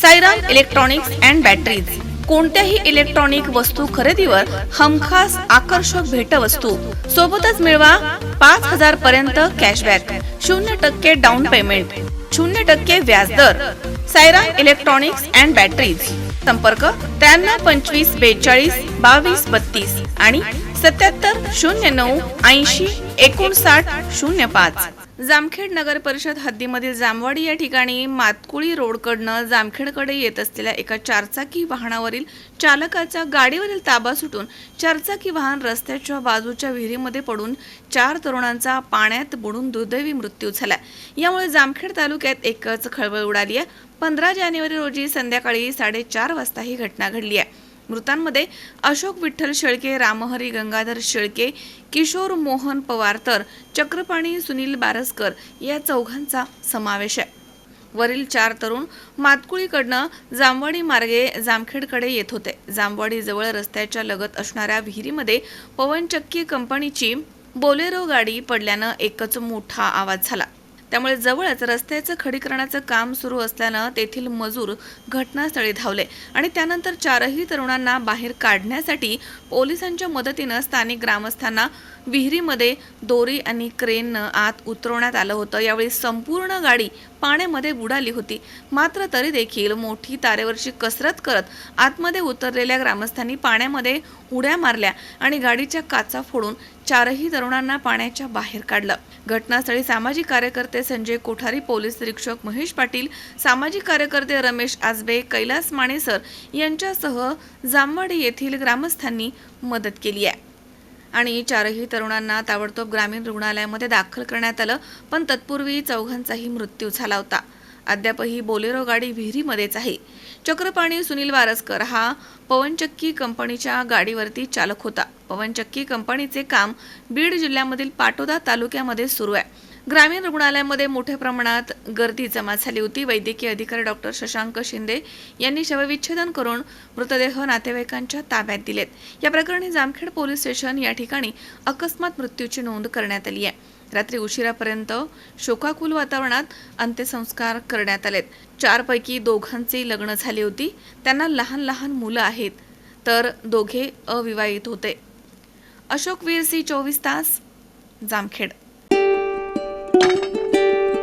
Sairam electronics and batteries कोणत्याही electronic वस्तू खरेदीवर हमखास आकर्षक भेटवस्तू. सोबतच मिळवा पाच हजार पर्यंत कॅशबॅक शून्य टक्के डाऊन पेमेंट शून्य टक्के व्याजदर सायराम इलेक्ट्रॉनिक्स अँड बॅटरीज संपर्क त्र्याण्णव पंचवीस बेचाळीस बावीस बत्तीस आणि सत्याहत्तर शून्य नऊ ऐंशी एकोणसाठ शून्य पाच. जामखेड नगर परिषद हद्दीमधील जामवाडी या ठिकाणी मातकुळी रोडकडनं जामखेडकडे येत असलेल्या एका चारचाकी वाहनावरील चालकाचा गाडीवरील ताबा सुटून चारचाकी वाहन रस्त्याच्या बाजूच्या विहिरीमध्ये पडून चार तरुणांचा पाण्यात बुडून दुर्दैवी मृत्यू झाला. यामुळे जामखेड तालुक्यात एकच खळबळ उडाली आहे. पंधरा जानेवारी रोजी संध्याकाळी साडेचार वाजता ही घटना घडली आहे. मृतांमध्ये अशोक विठ्ठल शेळके रामहरी गंगाधर शेळके किशोर मोहन पवार तर चक्रपाणी सुनील बारसकर या चौघांचा समावेश आहे. वरील चार तरुण मातकुळीकडनं जामवाडी मार्गे जामखेडकडे येत होते. जामवाडीजवळ रस्त्याच्या लगत असणाऱ्या विहिरीमध्ये पवनचक्की कंपनीची बोलेरो गाडी पडल्यानं एकच मोठा आवाज झाला. त्यामुळे जवळच रस्त्याचं खडीकरणाचं काम सुरू असल्यानं तेथील मजूर घटनास्थळी धावले आणि त्यानंतर चारही तरुणांना बाहेर काढण्यासाठी पोलिसांच्या मदतीनं स्थानिक ग्रामस्थांना विहिरीमध्ये दोरी आणि क्रेननं आत उतरवण्यात आलं होतं. यावेळी संपूर्ण गाडी पाण्यामध्ये बुडाली होती. मात्र तरी देखील मोठी तारेवरची कसरत करत आतमध्ये उतरलेल्या ग्रामस्थांनी पाण्यामध्ये उड्या मारल्या आणि गाडीच्या काचा फोडून चारही तरुणांना पाण्याच्या बाहेर काढलं. घटनास्थळी सामाजिक कार्यकर्ते संजय कोठारी पोलीस निरीक्षक महेश पाटील सामाजिक कार्यकर्ते रमेश आजबे कैलास मानेसर यांच्यासह जामवाडी येथील ग्रामस्थांनी मदत केली आहे. आणि चारही तरुणांना ताबडतोब ग्रामीण रुग्णालयामध्ये दाखल करण्यात आलं पण तत्पूर्वी चौघांचाही मृत्यू झाला होता. अद्यापही बोलेरो गाडी विहिरीमध्येच आहे. चक्रपाणी सुनील वारसकर हा पवनचक्की कंपनीच्या गाडीवरती चालक होता. पवनचक्की कंपनीचे काम बीड जिल्ह्यामधील पाटोदा तालुक्यामध्ये सुरू आहे. ग्रामीण रुग्णालयामध्ये मोठ्या प्रमाणात गर्दी जमा झाली होती. वैद्यकीय अधिकारी डॉक्टर शशांक शिंदे यांनी शवविच्छेदन करून मृतदेह नातेवाईकांच्या ताब्यात दिलेत. या प्रकरणी जामखेड पोलीस स्टेशन या ठिकाणी अकस्मात मृत्यूची नोंद करण्यात आली आहे. रात्री उशिरापर्यंत शोकाकुल वातावरणात अंत्यसंस्कार करण्यात आलेत. चारपैकी दोघांची लग्न झाली होती. त्यांना लहान लहान मुलं आहेत तर दोघे अविवाहित होते. अशोक वीर सी चोवीस तास जामखेड.